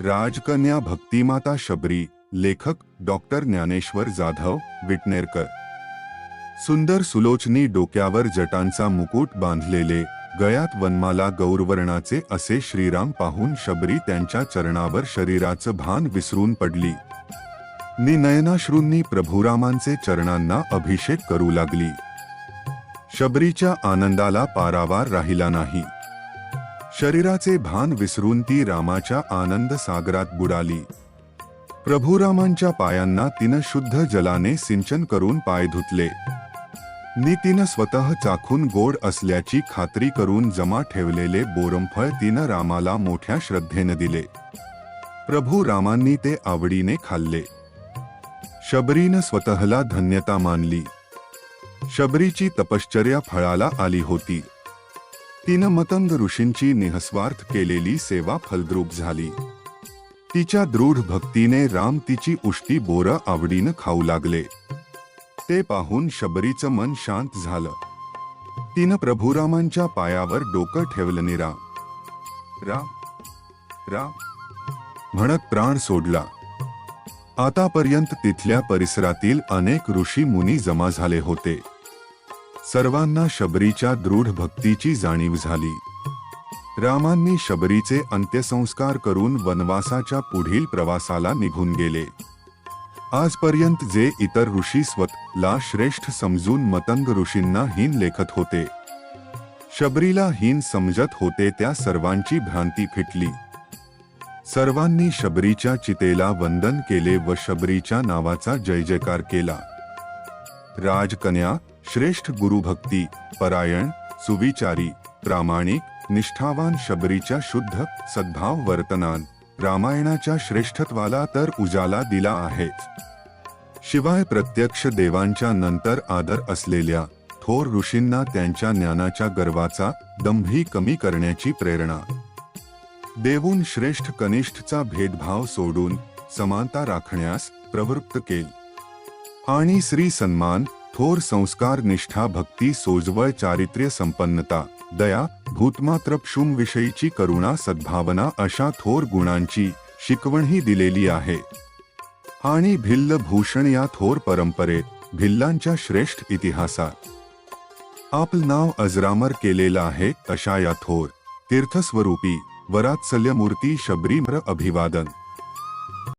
राजकन्या भक्तिमाता शबरी लेखक डॉक्टर ज्ञानेश्वर जाधव विटनेरकर सुंदर सुलोचनी डोक्यावर जटांचा मुकुट बांधलेले गयात वनमाला गौरवर्णाचे असे श्रीराम पाहून शबरी त्यांच्या चरणावर शरीराचं भान विसरून पडली. निनयनाश्रूंनी प्रभुरामांचे चरणांना अभिषेक करू लागली. शबरीच्या आनंदाला पारावार राहिला नाही. शरीराचे भान विसरून ती रामाच्या आनंद सागरात बुडाली. प्रभुरामांच्या पायांना तिनं शुद्ध जलाने सिंचन करून पाय धुतले. नि तिनं स्वतः चाखून गोड असल्याची खात्री करून जमा ठेवलेले बोरमफळ तिनं रामाला मोठ्या श्रद्धेनं दिले. प्रभू रामांनी ते आवडीने खाल्ले. शबरीनं स्वतःला धन्यता मानली. शबरीची तपश्चर्या फळाला आली होती. तिनं मतंग ऋषींची निःस्वार्थ केलेली सेवा फलद्रूप झाली. तिच्या दृढ भक्तीने राम तिची उष्टी बोरं आवडीनं खाऊ लागले. ते पाहून शबरीचं मन शांत झालं. तिनं प्रभुरामांच्या पायावर डोकं ठेवलं निरा. राम राम. म्हणत प्राण सोडला. आतापर्यंत तिथल्या परिसरातील अनेक ऋषी मुनी जमा झाले होते. सर्वांना शबरीच्या दृढ भक्तीची जाणीव झाली. रामांनी शबरीचे अंत्यसंस्कार करून वनवासाच्या पुढील प्रवासाला निघून गेले. आजपर्यंत जे इतर ऋषी स्वतःला श्रेष्ठ समजून मतंग ऋषींना हीन लेखत होते. शबरीला हीन समजत होते त्या सर्वांची भ्रांती फिटली. सर्वांनी शबरीच्या चितेला वंदन केले व शबरीच्या नावाचा जय जयकार केला. राजकन्या श्रेष्ठ गुरुभक्ती परायण सुविचारी प्रामाणिक निष्ठावान शबरीच्या शुद्ध सद्भाव वर्तनान रामायणाच्या श्रेष्ठत्वाला तर उजाला दिला आहे शिवाय प्रत्यक्ष देवांच्या नंतर आदर असलेल्या थोर ऋषींना त्यांच्या ज्ञानाच्या गर्वाचा दंभी कमी करण्याची प्रेरणा. देवून श्रेष्ठ कनिष्ठचा भेदभाव सोडून समानता राखण्यास प्रवृत्त केल. आणि श्री सन्मान थोर संस्कार निष्ठा भक्ती सोजवळ चारित्र्य संपन्नता दया भूतमात्रपशुम विषयीची करुणा सद्भावना अशा थोर गुणांची शिकवणही दिलेली आहे. आणि भिल्ल भूषण या थोर परंपरेत भिल्लांच्या श्रेष्ठ इतिहासात. आपलं नाव अजरामर केलेलं आहे अशा या थोर तीर्थस्वरूपी वरात्सल्यमूर्ती शबरीम्र अभिवादन.